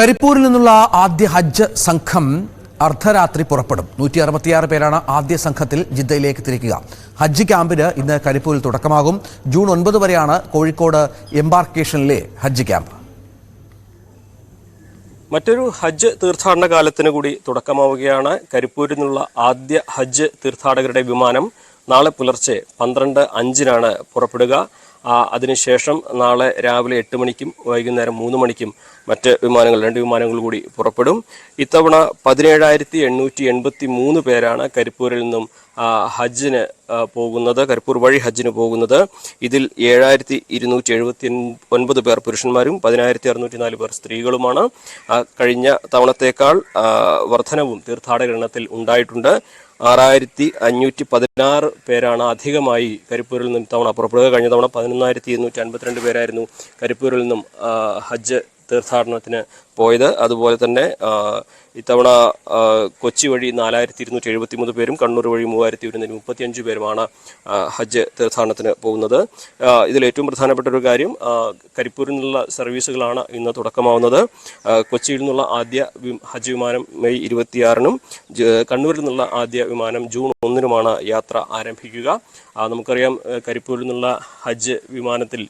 കരിപ്പൂരിൽ നിന്നുള്ള ആദ്യ ഹജ്ജ് സംഘം അർദ്ധരാത്രി പുറപ്പെടും. നൂറ്റി അറുപത്തിയാറ് പേരാണ് ആദ്യ സംഘത്തിൽ ജിദ്ദയിലേക്ക് തിരിക്കുക. ഹജ്ജ് ക്യാമ്പിന് ഇന്ന് കരിപ്പൂരിൽ തുടക്കമാകും. ജൂൺ ഒൻപത് വരെയാണ് കോഴിക്കോട് എംബാർക്കേഷനിലെ ഹജ്ജ് ക്യാമ്പ്. മറ്റൊരു ഹജ്ജ് തീർത്ഥാടന കാലത്തിന് കൂടി തുടക്കമാവുകയാണ് കരിപ്പൂരിൽ നിന്നുള്ള ആദ്യ ഹജ്ജ് തീർത്ഥാടകരുടെ വിമാനം. നാളെ പുലർച്ചെ പന്ത്രണ്ട് അഞ്ചിനാണ് പുറപ്പെടുക. അതിനുശേഷം നാളെ രാവിലെ എട്ട് മണിക്കും വൈകുന്നേരം മൂന്ന് മണിക്കും മറ്റ് വിമാനങ്ങൾ രണ്ട് വിമാനങ്ങൾ കൂടി പുറപ്പെടും. ഇത്തവണ പതിനേഴായിരത്തി എണ്ണൂറ്റി എൺപത്തി മൂന്ന് പേരാണ് കരിപ്പൂരിൽ നിന്നും ഹജ്ജിന് പോകുന്നത് കരിപ്പൂർ വഴി ഹജ്ജിന് പോകുന്നത്. ഇതിൽ ഏഴായിരത്തി ഇരുന്നൂറ്റി എഴുപത്തി ഒൻപത് പേർ പുരുഷന്മാരും പതിനായിരത്തി അറുന്നൂറ്റി നാല് പേർ സ്ത്രീകളുമാണ്. കഴിഞ്ഞ തവണത്തേക്കാൾ വർധനവും തീർത്ഥാടക എണ്ണത്തിൽ ഉണ്ടായിട്ടുണ്ട്. ആറായിരത്തി അഞ്ഞൂറ്റി പതിനാറ് പേരാണ് അധികമായി കരിപ്പൂരിൽ നിന്നും തവണ പുറപ്പെടുക. കഴിഞ്ഞ തവണ പതിനൊന്നായിരത്തി ഇരുന്നൂറ്റി അൻപത്തിരണ്ട് പേരായിരുന്നു കരിപ്പൂരിൽ നിന്നും ഹജ്ജ് തീർത്ഥാടനത്തിന് പോയത്. അതുപോലെ തന്നെ ഇത്തവണ കൊച്ചി വഴി നാലായിരത്തി ഇരുന്നൂറ്റി എഴുപത്തി മൂന്ന് പേരും കണ്ണൂർ വഴി മൂവായിരത്തി ഒരുന്നൂറ്റി മുപ്പത്തിയഞ്ച് പേരുമാണ് ഹജ്ജ് തീർത്ഥാടനത്തിന് പോകുന്നത്. ഇതിൽ ഏറ്റവും പ്രധാനപ്പെട്ട ഒരു കാര്യം കരിപ്പൂരിൽ നിന്നുള്ള സർവീസുകളാണ് ഇന്ന് തുടക്കമാവുന്നത്. കൊച്ചിയിൽ നിന്നുള്ള ആദ്യ ഹജ്ജ് വിമാനം മെയ് ഇരുപത്തിയാറിനും കണ്ണൂരിൽ നിന്നുള്ള ആദ്യ വിമാനം ജൂൺ ഒന്നിനുമാണ് യാത്ര ആരംഭിക്കുക. നമുക്കറിയാം കരിപ്പൂരിൽ നിന്നുള്ള ഹജ്ജ് വിമാനത്തിൽ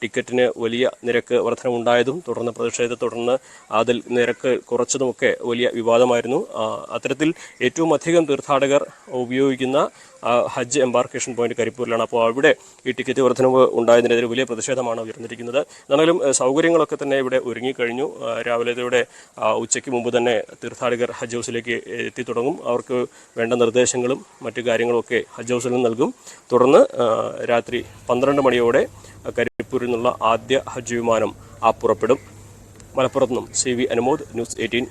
ടിക്കറ്റിന് വലിയ നിരക്ക് വർധനമുണ്ടായതും തുടർന്ന് പ്രതിഷേധത്തെ തുടർന്ന് അതിൽ നിരക്ക് കുറച്ചതുമൊക്കെ വലിയ വിവാദമായിരുന്നു. അത്തരത്തിൽ ഏറ്റവും അധികം തീർത്ഥാടകർ ഉപയോഗിക്കുന്ന ഹജ്ജ് എംബാർക്കേഷൻ പോയിന്റ് കരിപ്പൂരിലാണ്. അപ്പോൾ അവിടെ ഈ ടിക്കറ്റ് വർധനവ് ഉണ്ടായതിനെതിരെ വലിയ പ്രതിഷേധമാണ് ഉയർന്നിരിക്കുന്നത്. എന്നാലും സൗകര്യങ്ങളൊക്കെ തന്നെ ഇവിടെ ഒരുങ്ങിക്കഴിഞ്ഞു. രാവിലത്തെ ഉച്ചയ്ക്ക് മുമ്പ് തന്നെ തീർത്ഥാടകർ ഹജ്ജ് ഹൗസിലേക്ക് എത്തി തുടങ്ങും. അവർക്ക് വേണ്ട നിർദ്ദേശങ്ങളും മറ്റു കാര്യങ്ങളൊക്കെ ഹജ്ജ് ഹൗസിൽ നിന്ന് നൽകും. തുടർന്ന് രാത്രി പന്ത്രണ്ട് മണിയോടെ കരിപ്പൂരിൽ നിന്നുള്ള ആദ്യ ഹജ്ജ് വിമാനം ആ പുറപ്പെടും. മലപ്പുറത്ത് നിന്നും C V Anumod news eighteen